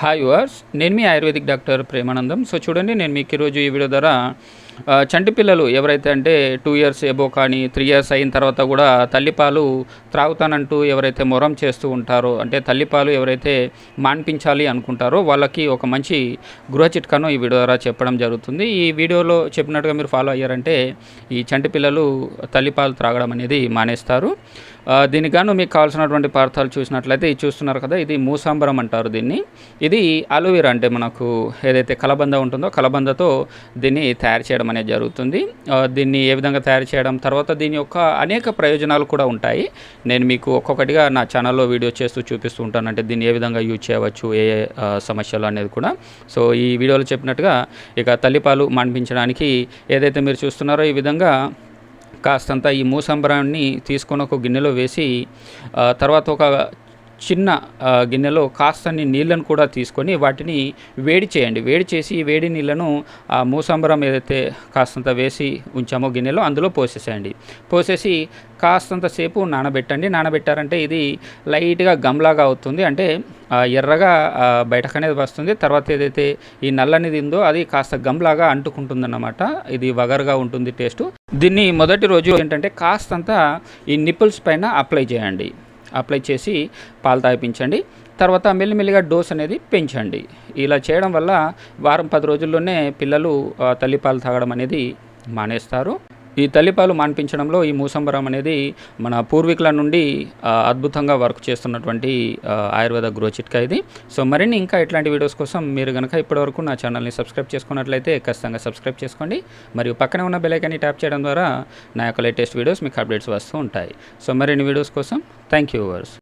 Hi వర్స్ నేను మీ ఆయుర్వేదిక్ డాక్టర్ ప్రేమానందం. సో చూడండి నేను మీకు ఈరోజు ఈ వీడియో ద్వారా చంటి పిల్లలు ఎవరైతే అంటే టూ ఇయర్స్ ఏబో కానీ త్రీ ఇయర్స్ అయిన తర్వాత కూడా తల్లిపాలు త్రాగుతానంటూ ఎవరైతే మొరం చేస్తూ ఉంటారో అంటే తల్లిపాలు ఎవరైతే మాన్పించాలి అనుకుంటారో వాళ్ళకి ఒక మంచి గృహ చిట్కాను ఈ వీడియో ద్వారా చెప్పడం జరుగుతుంది. ఈ వీడియోలో చెప్పినట్టుగా మీరు ఫాలో అయ్యారంటే ఈ చంటి పిల్లలు తల్లిపాలు త్రాగడం అనేది మానేస్తారు. ఆ, దీనికి గాను మీకు కావాల్సినటువంటి పదార్థాలు చూసినట్లయితే ఇది చూస్తున్నారు కదా ఇది మూసాంబరం అంటారు దీన్ని. ఇది అలోవెరా అంటే మనకు ఏదైతే కలబంద ఉంటుందో కలబందతో దీన్ని తయారు చేయడం అనేది జరుగుతుంది. దీన్ని ఏ విధంగా తయారు చేయడం తర్వాత దీని యొక్క అనేక ప్రయోజనాలు కూడా ఉంటాయి. నేను మీకు ఒక్కొక్కటిగా నా ఛానల్లో వీడియో చేస్తూ చూపిస్తూ ఉంటాను అంటే దీన్ని ఏ విధంగా యూజ్ చేయవచ్చు ఏ ఏ, సమస్యలు అనేది కూడా. సో ఈ వీడియోలో చెప్పినట్టుగా ఇక తల్లిపాలు మాన్పించడానికి ఏదైతే మీరు చూస్తున్నారో ఈ విధంగా కాస్తంత ఈ మూసంబరాన్ని తీసుకొని ఒక గిన్నెలో వేసి తర్వాత ఒక చిన్న గిన్నెలో కాస్తని నీళ్ళను కూడా తీసుకొని వాటిని వేడి చేయండి. వేడి చేసి వేడి నీళ్ళను ఆ మూసంబరం ఏదైతే కాస్తంత వేసి ఉంచామో గిన్నెలో అందులో పోసేసేయండి. పోసేసి కాస్తంత సేపు నానబెట్టండి. నానబెట్టారంటే ఇది లైట్గా గమ్లాగా అవుతుంది. అంటే ఎర్రగా బయటకు అనేది వస్తుంది. తర్వాత ఏదైతే ఈ నల్లనిది ఉందో అది కాస్త గమ్లాగా అంటుకుంటుందన్నమాట. ఇది వగరుగా ఉంటుంది టేస్ట్. దీన్ని మొదటి రోజు ఏంటంటే కాస్తంత ఈ నిప్పుల్స్ పైన అప్లై చేయండి. అప్లై చేసి పాలు తాగిపించండి. తర్వాత మెల్లిమెల్లిగా డోస్ అనేది పెంచండి. ఇలా చేయడం వల్ల వారం పది రోజుల్లోనే పిల్లలు తల్లిపాలు తాగడం అనేది మానేస్తారు. ఈ తల్లిపాలు మాన్పించడంలో ఈ మూసంబరం అనేది మన పూర్వీకుల నుండి అద్భుతంగా వర్క్ చేస్తున్నటువంటి ఆయుర్వేద గృహ చిట్కా ఇది. సో మరిన్ని ఇంకా ఇట్లాంటి వీడియోస్ కోసం మీరు కనుక ఇప్పటివరకు నా ఛానల్ని సబ్స్క్రైబ్ చేసుకున్నట్లయితే ఖచ్చితంగా సబ్స్క్రైబ్ చేసుకోండి. మరియు పక్కనే ఉన్న బెలైకాన్ని ట్యాప్ చేయడం ద్వారా నా యొక్క లేటెస్ట్ వీడియోస్ మీకు అప్డేట్స్ వస్తూ ఉంటాయి. సో మరిన్ని వీడియోస్ కోసం థ్యాంక్ యూ వర్స్